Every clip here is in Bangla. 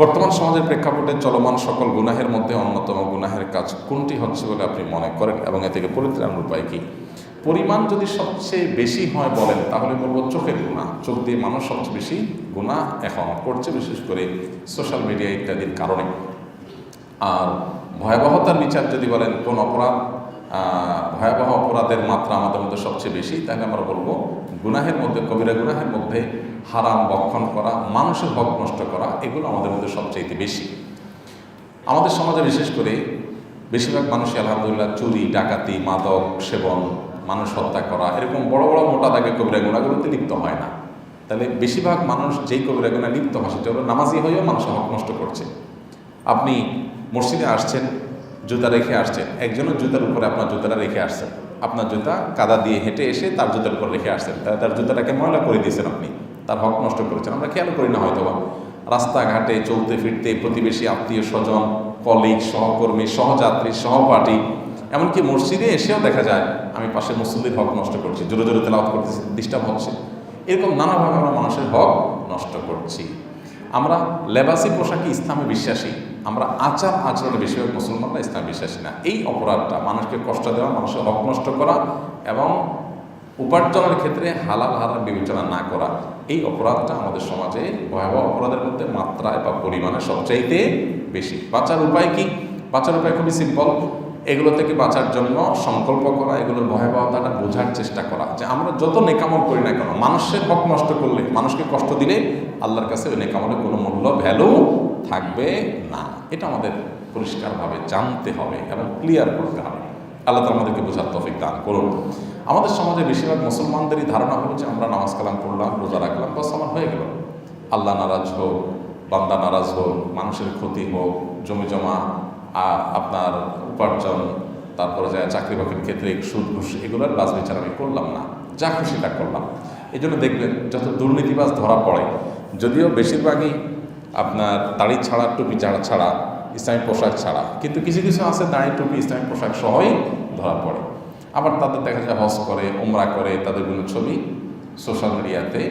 বর্তমান সমাজের প্রেক্ষাপটে চলমান সকল গুনাহের মধ্যে অন্যতম গুনাহের কাজ কোনটি হচ্ছে বলে আপনি মনে করেন এবং এ থেকে পরিত্রাণের উপায় কি? পরিমাণ যদি সবচেয়ে বেশি হয় বলেন, তাহলে বলব চোখের গুণা। চোখ দিয়ে মানুষ সবচেয়ে বেশি গুণা এখন করছে, বিশেষ করে সোশ্যাল মিডিয়া ইত্যাদির কারণে। আর ভয়াবহতার বিচার যদি বলেন, কোন অপরাধ ভয়াবহ অপরাধের মাত্রা আমাদের মধ্যে সবচেয়ে বেশি, তাহলে আমরা বলব গুনাহের মধ্যে, কবিরা গুনাহের মধ্যে হারাম বক্ষণ করা, মানুষের হক নষ্ট করা, এগুলো আমাদের মধ্যে সবচেয়ে বেশি। আমাদের সমাজে বিশেষ করে বেশিরভাগ মানুষই আলহামদুলিল্লাহ চুরি, ডাকাতি, মাদক, সেবন, মানুষ হত্যা করা, এরকম বড় বড় মোটা দাগে কবিরা গুণাগুলোতে লিপ্ত হয় না। তাহলে বেশিরভাগ মানুষ যেই কবিরা গুণা লিপ্ত হয়, সেটা হলো নামাজি হয়েও মানুষের হক নষ্ট করছে। আপনি মসজিদে আসছেন, জুতা রেখে আসছেন একজনের জুতার উপরে আপনার জুতাটা রেখে আসছেন। আপনার জুতা কাদা দিয়ে হেঁটে এসে তার জুতার উপর রেখে আসছেন তার জুতাটাকে ময়লা করে দিয়েছেন আপনি। তার হক নষ্ট করেছেন। আমরা খেয়াল করি না হয়তো বা রাস্তাঘাটে চলতে ফিরতে প্রতিবেশী, আত্মীয় স্বজন কলিগ সহকর্মী, সহযাত্রী, সহপাঠী, এমনকি মসজিদে এসেও দেখা যায়, আমি পাশে মুসল্লির হক নষ্ট করছি, জোরে জোরে তেলাওয়াত করতেছি ডিস্টার্ব হচ্ছে। এরকম নানাভাবে আমরা মানুষের হক নষ্ট করছি। আমরা লেবাসি পোশাকে ইসলামে বিশ্বাসী, আমরা আচার আচরণে বেশিরভাগ মুসলমানরা ইসলামে বিশ্বাসী না। এই অপরাধটা মানুষকে কষ্ট দেওয়া, মানুষের হক নষ্ট করা এবং উপার্জনের ক্ষেত্রে হালাল হারাম বিবেচনা না করা, এই অপরাধটা আমাদের সমাজে ভয়াবহ অপরাধের মধ্যে মাত্রায় বা পরিমাণে সবচাইতে বেশি। বাঁচার উপায় কি? বাঁচার উপায় খুবই সিম্পল এগুলো থেকে বাঁচার জন্য সংকল্প করা, এগুলোর ভয়াবহতাটা বোঝার চেষ্টা করা। যে আমরা যত নেকামল করি না কেন, মানুষের হক নষ্ট করলে, মানুষকে কষ্ট দিলে আল্লাহর কাছে ওই নেকামলের কোনো মূল্য ভ্যালু থাকবে না। এটা আমাদের পরিষ্কারভাবে জানতে হবে এবং ক্লিয়ার করতে হবে। আল্লাহ তালা আমাদেরকে বোঝার তফিক দান করুন। আমাদের সমাজে বেশিরভাগ মুসলমানদেরই ধারণা হলো যে আমরা নামাজ কালাম পড়লাম, রোজা রাখলাম, বাস আমার হয়ে গেল। আল্লাহ নারাজ হোক, বান্দা নারাজ হোক, মানুষের ক্ষতি হোক, জমি জমা আপনার উপার্জন, তারপরে যায় চাকরি বাকরির ক্ষেত্রে সুদ, ঘুষ, এগুলোর বাজ বিচার আমি করলাম না। যা খুশি তা করলাম। এই জন্য দেখবেন, যত দুর্নীতিবাজ ধরা পড়ে, যদিও বেশিরভাগই আপনার দাড়ি ছাড়া টুপি ছাড়া ছাড়া ইসলামী পোশাক ছাড়া। কিন্তু কিছু কিছু আছে দাড়ি টুপি ইসলামী পোশাক সহই ধরা পড়ে। আবার তাদের দেখা যায় হজ করে ওমরা করে, তাদের কোনো ছবি সোশ্যাল মিডিয়াতে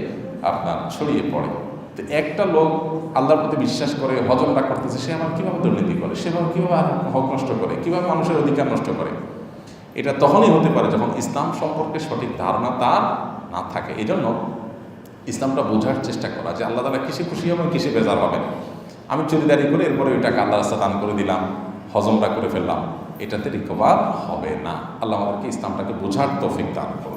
আপনার ছড়িয়ে পড়ে। তো একটা লোক আল্লাহর প্রতি বিশ্বাস করে, হজমটা করতেছে, সে আমার কীভাবে দুর্নীতি করে? সে সেভাবে কীভাবে হক নষ্ট করে? কীভাবে মানুষের অধিকার নষ্ট করে? এটা তখনই হতে পারে যখন ইসলাম সম্পর্কে সঠিক ধারণা তার না থাকে। এই জন্য ইসলামটা বোঝার চেষ্টা করা যে আল্লাহ তালা কিসে খুশি হবেন কিসে বেজার হবেন আমি চুরিদারি করে, এরপরে ওইটাকে আল্লাহ রাস্তা দান করে দিলাম, হজমটা করে ফেললাম, এটাতে রিকভার হবে না। আল্লাহ আমাদেরকে ইসলামটাকে বোঝার তো ফিক দান করুন।